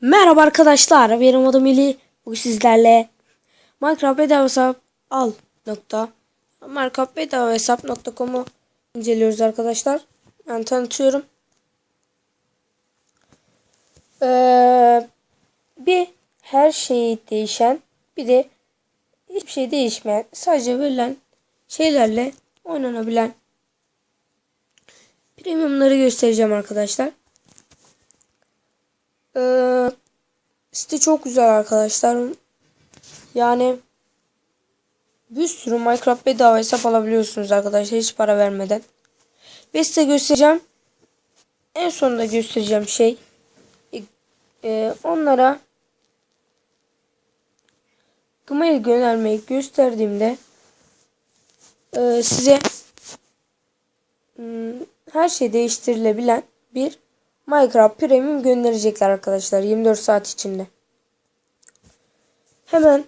Merhaba arkadaşlar. Benim adım Eli. Bugün sizlerle Minecraft bedava hesap al nokta Minecraft bedava hesap.com'u inceliyoruz arkadaşlar. Ben tanıtıyorum. Ee, bir her şeyi değişen bir de hiçbir şey değişmeyen sadece verilen şeylerle oynanabilen premiumları göstereceğim arkadaşlar. Ee, site çok güzel arkadaşlar. Yani bir sürü Minecraft bedava hesap alabiliyorsunuz arkadaşlar hiç para vermeden. Ve size göstereceğim. En sonunda göstereceğim şey. e, onlara Gmail göndermeyi gösterdiğimde e, size hmm, her şey değiştirilebilen bir Minecraft Premium gönderecekler arkadaşlar 24 saat içinde. Hemen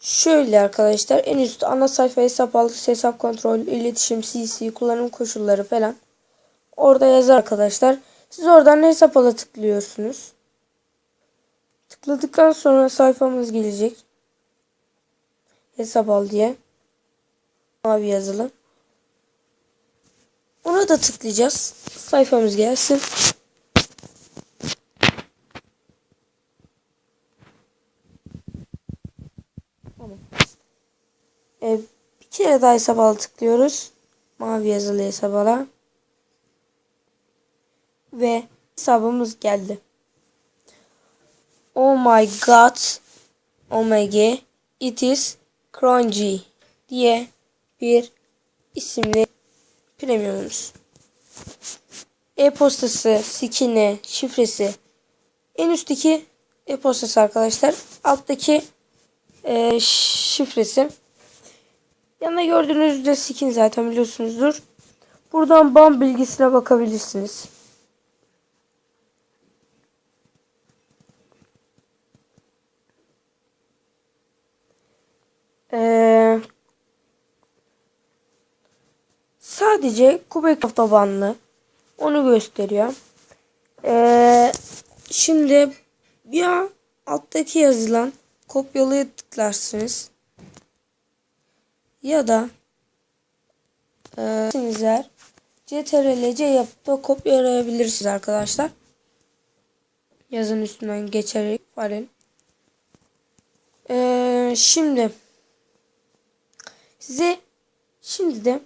şöyle arkadaşlar en üstte ana sayfa hesap algı, hesap kontrol, iletişim, CC, kullanım koşulları falan. Orada yazar arkadaşlar. Siz oradan hesap ala tıklıyorsunuz. Tıkladıktan sonra sayfamız gelecek. Hesap al diye. Mavi yazılı. Ona da tıklayacağız. Sayfamız gelsin. Tamam. Ee, bir kere daha hesaba tıklıyoruz. Mavi yazılı hesaba. Ve hesabımız geldi. Oh my god. Omega. It is crunchy diye bir isimli premiumumuz. E-postası, skin'i, şifresi. En üstteki e-postası arkadaşlar. Alttaki e, şifresi. Yanında gördüğünüz de skin zaten biliyorsunuzdur. Buradan ban bilgisine bakabilirsiniz. Eee Sadece Kubek tabanlı. Onu gösteriyor. Ee, şimdi ya alttaki yazılan kopyalaya tıklarsınız. Ya da e, sizler CTRL-C yapıp da kopyalayabilirsiniz arkadaşlar. Yazın üstünden geçerek falan. Ee, şimdi size şimdi de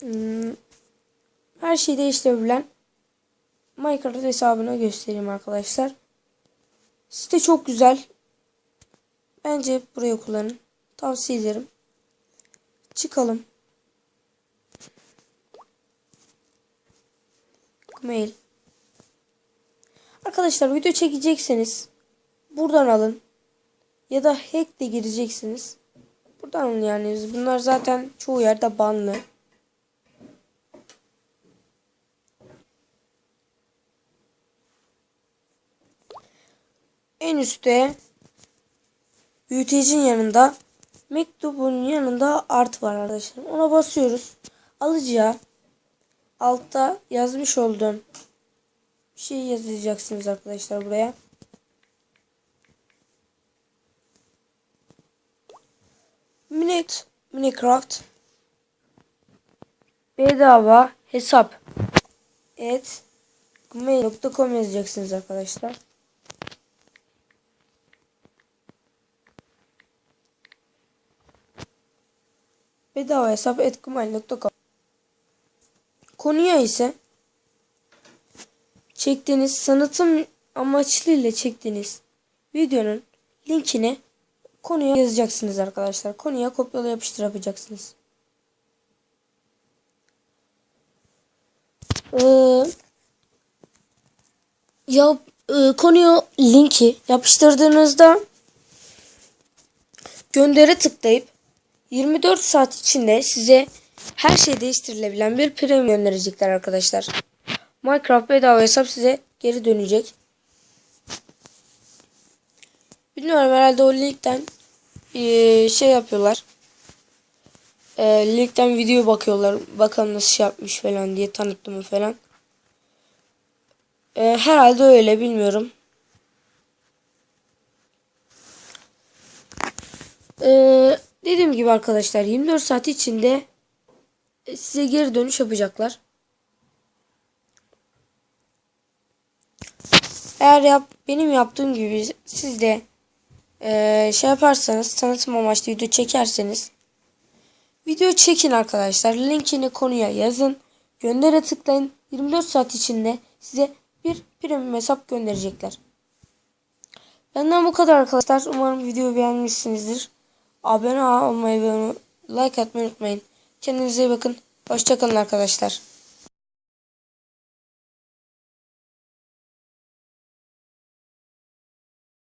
Hmm, her şeyi değiştirebilen Minecraft hesabına göstereyim arkadaşlar. Site çok güzel. Bence buraya kullanın. Tavsiye ederim. Çıkalım. Mail. Arkadaşlar video çekecekseniz buradan alın. Ya da hack de gireceksiniz. Buradan alın yani. Bunlar zaten çoğu yerde banlı. En üstte büyütecin yanında mektubun yanında art var arkadaşlar. Ona basıyoruz. Alıcıya altta yazmış olduğum bir şey yazacaksınız arkadaşlar buraya. Minet Minecraft bedava hesap et gmail.com yazacaksınız arkadaşlar. Bedava hesap etkumal.com Konuya ise çektiğiniz sanatım amaçlıyla çektiğiniz videonun linkini konuya yazacaksınız arkadaşlar. Konuya kopyala yapıştır yapacaksınız. Ee, ya e, konuya linki yapıştırdığınızda gönderi tıklayıp 24 saat içinde size her şey değiştirilebilen bir premium gönderecekler arkadaşlar. Minecraft bedava hesap size geri dönecek. Bilmiyorum herhalde o linkten ee, şey yapıyorlar. E, linkten video bakıyorlar. Bakalım nasıl şey yapmış falan diye tanıttımı falan. Ee, herhalde öyle bilmiyorum. Ee, dediğim gibi arkadaşlar 24 saat içinde e, size geri dönüş yapacaklar. Eğer yap, benim yaptığım gibi siz de e, şey yaparsanız tanıtım amaçlı video çekerseniz video çekin arkadaşlar. Linkini konuya yazın. Göndere tıklayın. 24 saat içinde size bir premium hesap gönderecekler. Benden bu kadar arkadaşlar. Umarım videoyu beğenmişsinizdir. Abone olmayı ve like atmayı unutmayın. Kendinize iyi bakın. Hoşçakalın arkadaşlar.